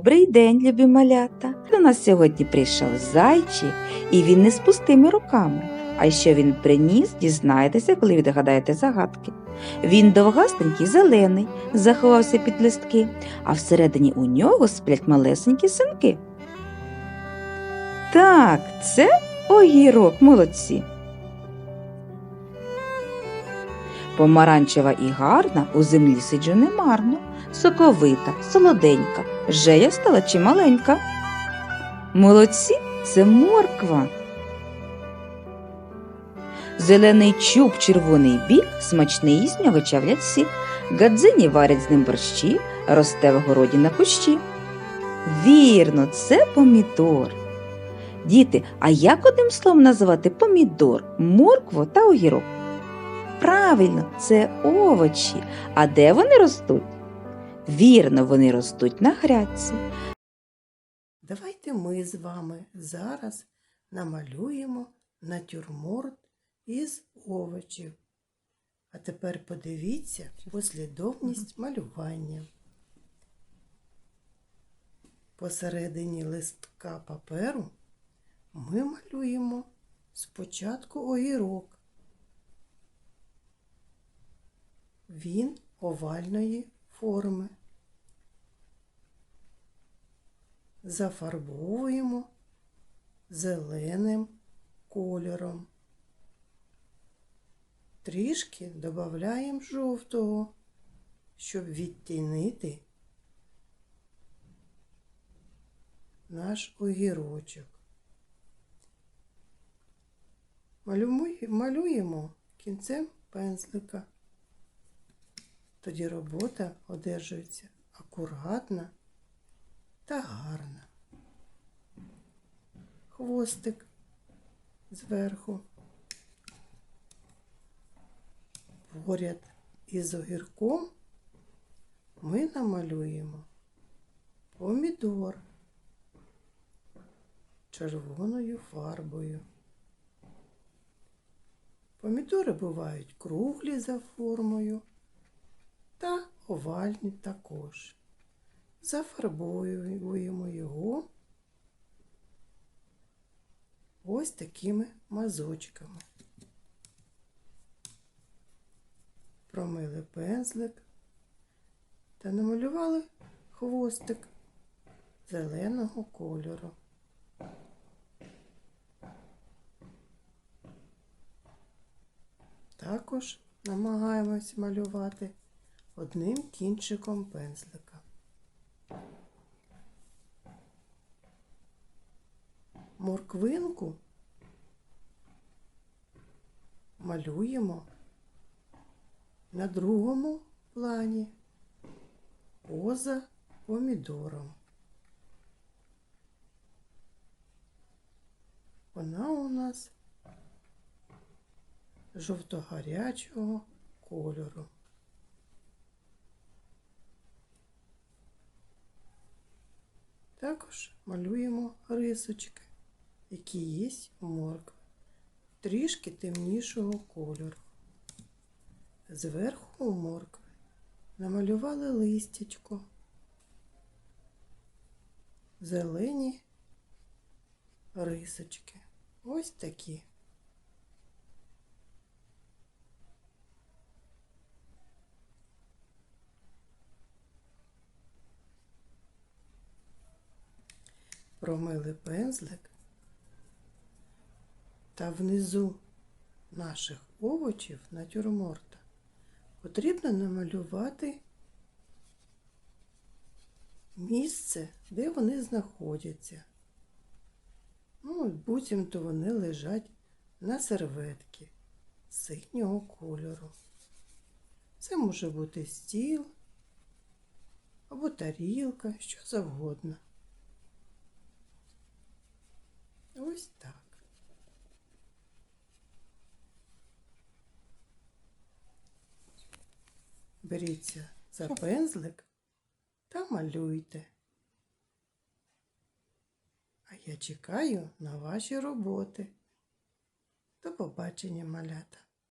Добрий день, любі малята! До нас сьогодні прийшов зайчик, і він не з пустими руками. А що він приніс, дізнаєтеся, коли відгадаєте загадки. Він довгастенький, зелений, заховався під листки, а всередині у нього сплять малесенькі синки. Так, це огірок, молодці. Помаранчева і гарна у землі сиджу немарно, соковита, солоденька, вже я стала чималенька. Молодці, це морква. Зелений чуб, червоний бік, смачний із нього чавлять сік. Гадзині варять з ним борщі, росте в городі на кущі. Вірно, це помідор. Діти, а як одним словом називати помідор, моркву та огірок? Правильно, це овочі. А де вони ростуть? Вірно, вони ростуть на грядці. Давайте ми з вами зараз намалюємо натюрморт із овочів. А тепер подивіться послідовність малювання. Посередині листка паперу ми малюємо спочатку огірок. Він овальної форми. Зафарбовуємо зеленим кольором. Трішки додаємо жовтого, щоб відтінити наш огірочок. Малюємо, кінцем пензлика. Тоді робота одержується акуратна та гарна. Хвостик зверху. Поряд із огірком ми намалюємо помідор червоною фарбою. Помідори бувають круглі за формою та овальні також. Зафарбовуємо його ось такими мазочками. Промили пензлик та намалювали хвостик зеленого кольору. Також намагаємось малювати одним кінчиком пензлика. Морквинку малюємо на другому плані поза помідором. Вона у нас жовто-гарячого кольору. Також малюємо рисочки, які є моркви, трішки темнішого кольору. Зверху у моркви намалювали листячко, зелені рисочки. Ось такі. Промили пензлик та внизу наших овочів натюрморта потрібно намалювати місце, де вони знаходяться. Ну, буцімто вони лежать на серветці синього кольору. Це може бути стіл або тарілка, що завгодно. Ось так. Беріться за пензлик та малюйте. А я чекаю на ваші роботи. До побачення, малята!